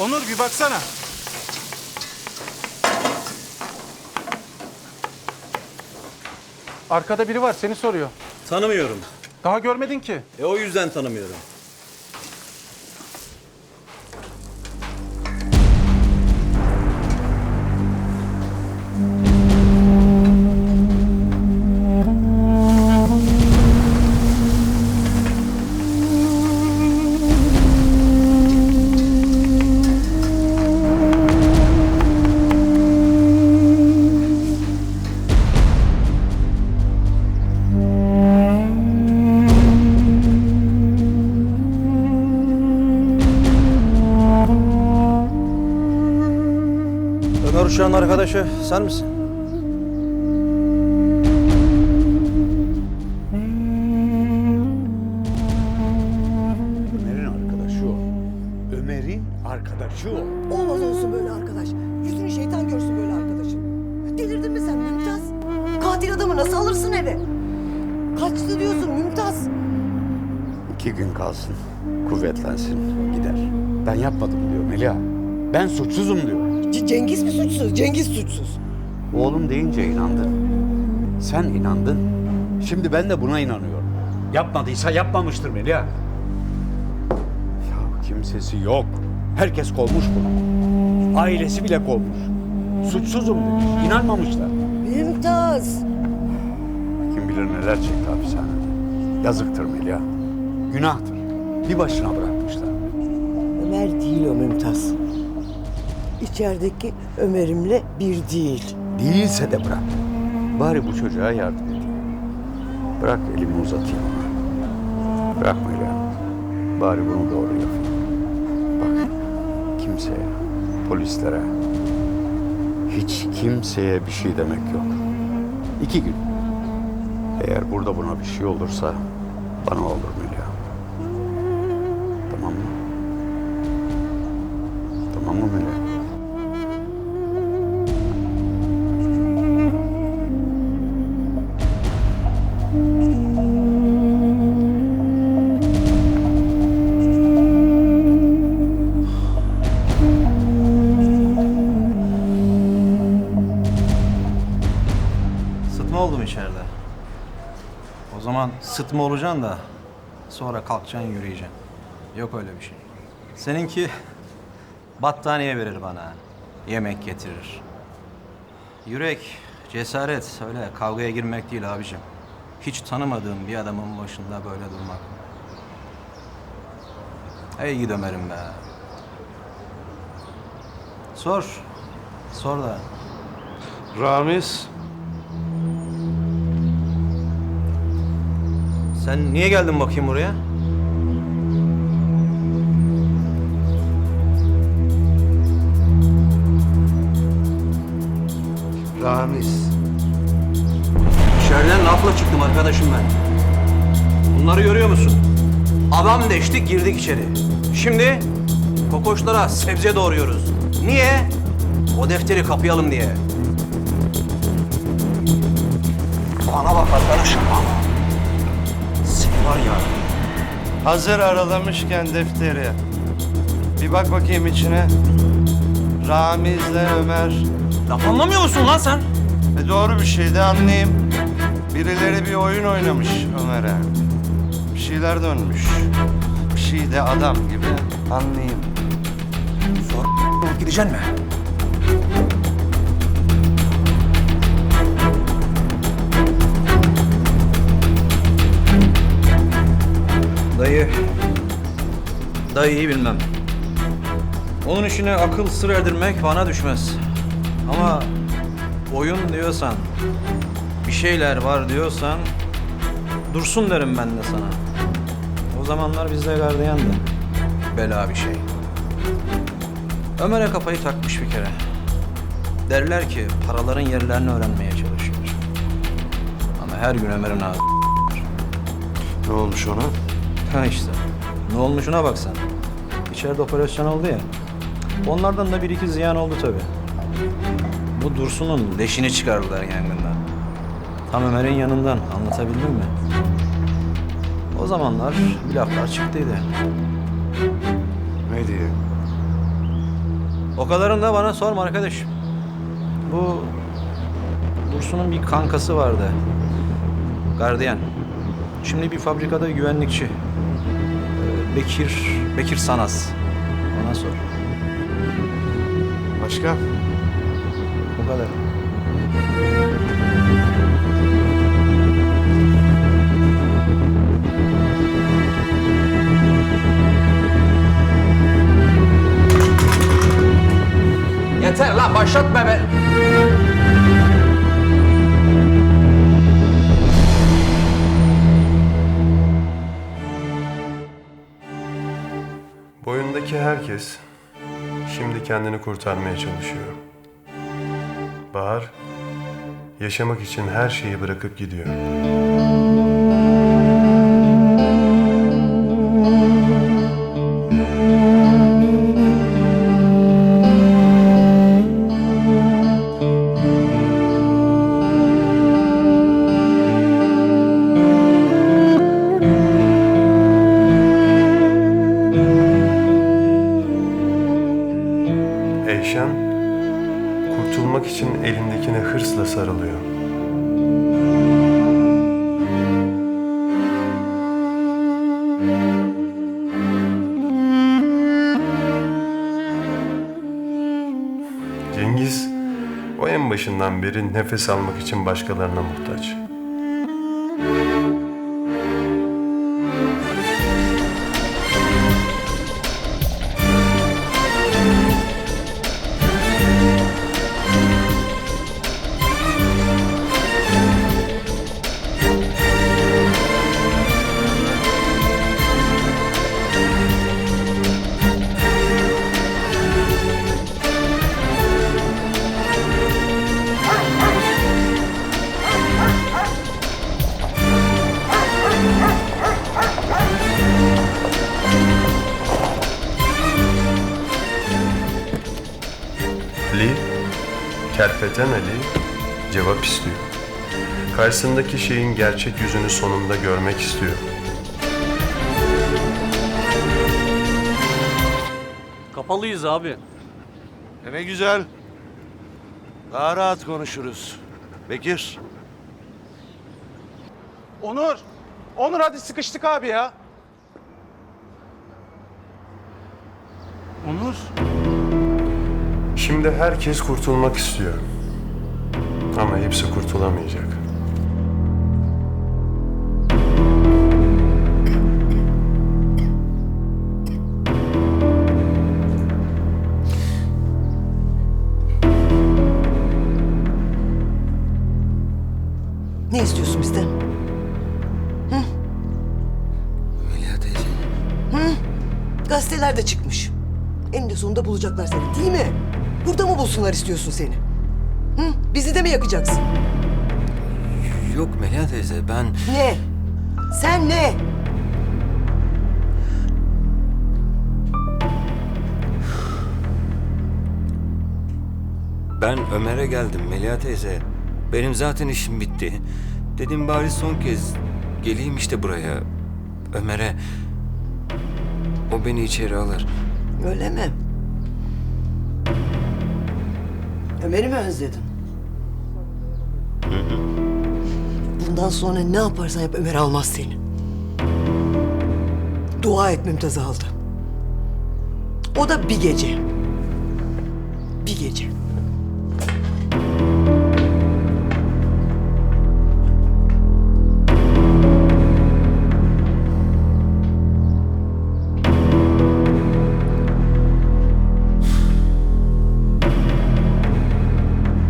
Onur bir baksana. Arkada biri var seni soruyor. Tanımıyorum. Daha görmedin ki. E o yüzden tanımıyorum. Uşak'ın arkadaşı sen misin? Ömer'in arkadaşı o. Ömer'in arkadaşı o. Olmaz olsun böyle arkadaş. Yüzünü şeytan görsün böyle arkadaşın. Delirdin mi sen Mümtaz? Katil adamı nasıl alırsın eve? Kaçtı diyorsun Mümtaz. İki gün kalsın, kuvvetlensin, gider. Ben yapmadım diyor Melia. Ben suçsuzum diyor. C- Cengiz mi suçsuz? Cengiz suçsuz. Oğlum deyince inandın. Sen inandın. Şimdi ben de buna inanıyorum. Yapmadıysa yapmamıştır Melia. Ya kimsesi yok. Herkes kovmuş bunu. Ailesi bile kovmuş. Suçsuzum demiş. İnanmamışlar. Mümtaz. Kim bilir neler çekti hapishanede. Yazıktır Melia. Günahtır. Bir başına bırakmışlar. Ömer değil o Mümtaz. İçerideki Ömer'imle bir değil. Değilse de bırak. Bari bu çocuğa yardım et. Bırak elimi uzatayım ona. Bırak Melia. Bari bunu doğru yapayım. Bak kimseye, polislere, hiç kimseye bir şey demek yok. İki gün. Eğer burada buna bir şey olursa bana olur Melia. Tamam mı? Tamam mı Melia? Zaman sıtma olacaksın da sonra kalkacaksın yürüyeceksin. Yok öyle bir şey. Seninki battaniye verir bana. Yemek getirir. Yürek, cesaret öyle kavgaya girmek değil abicim. Hiç tanımadığım bir adamın başında böyle durmak. Ey gidi Ömer'im be. Sor. Sor da. Ramiz, Sen niye geldin bakayım buraya? Ramiz. İçeriden lafla çıktım arkadaşım ben. Bunları görüyor musun? Adam deştik girdik içeri. Şimdi kokoşlara sebze doğruyoruz. Niye? O defteri kapayalım diye. Bana bak arkadaşım var ya Hazır aralamışken defteri. Bir bak bakayım içine. Ramiz'le Ömer. laf anlamıyor musun lan sen? E doğru bir şey de anlayayım. Birileri bir oyun oynamış Ömer'e. Bir şeyler dönmüş. Bir şey de adam gibi anlayayım. Gideceksin mi? Dayı... Dayıyı bilmem. Onun işine akıl sır erdirmek bana düşmez. Ama oyun diyorsan, bir şeyler var diyorsan dursun derim ben de sana. O zamanlar bizde gardiyandı. Bela bir şey. Ömer'e kafayı takmış bir kere. Derler ki paraların yerlerini öğrenmeye çalışıyor. Ama her gün Ömer'in ağzı. Ne olmuş ona? Ha işte. Ne olmuşuna bak sen. İçeride operasyon oldu ya. Onlardan da bir iki ziyan oldu tabii. Bu Dursun'un leşini çıkardılar yangından. Tam Ömer'in yanından. Anlatabildim mi? O zamanlar bir laflar çıktıydı. Ne diye? O kadarını da bana sorma arkadaş. Bu Dursun'un bir kankası vardı. Gardiyan. Şimdi bir fabrikada güvenlikçi. Ee, Bekir, Bekir Sanaz. Ona sor. Başka? Bu kadar. Yeter lan başlatma be. Boyundaki herkes şimdi kendini kurtarmaya çalışıyor. Bahar yaşamak için her şeyi bırakıp gidiyor. Başından beri nefes almak için başkalarına muhtaç. Ali, Kerpeten Ali cevap istiyor. Karşısındaki şeyin gerçek yüzünü sonunda görmek istiyor. Kapalıyız abi. E ne güzel. Daha rahat konuşuruz. Bekir. Onur. Onur hadi sıkıştık abi ya. Onur. Şimdi herkes kurtulmak istiyor. Ama hepsi kurtulamayacak. Ne istiyorsun bizden? Melia teyze. Gazetelerde çıkmış. Eninde sonunda bulacaklar seni değil mi? Burada mı bulsunlar istiyorsun seni? Hı? Bizi de mi yakacaksın? Yok Melia teyze ben... Ne? Sen ne? Ben Ömer'e geldim Melia teyze. Benim zaten işim bitti. Dedim bari son kez geleyim işte buraya. Ömer'e. O beni içeri alır. Öyle mi? Ömer'i mi özledin? Bundan sonra ne yaparsan yap Ömer almaz seni. Dua et Mümtaz aldı. O da bir gece. Bir gece.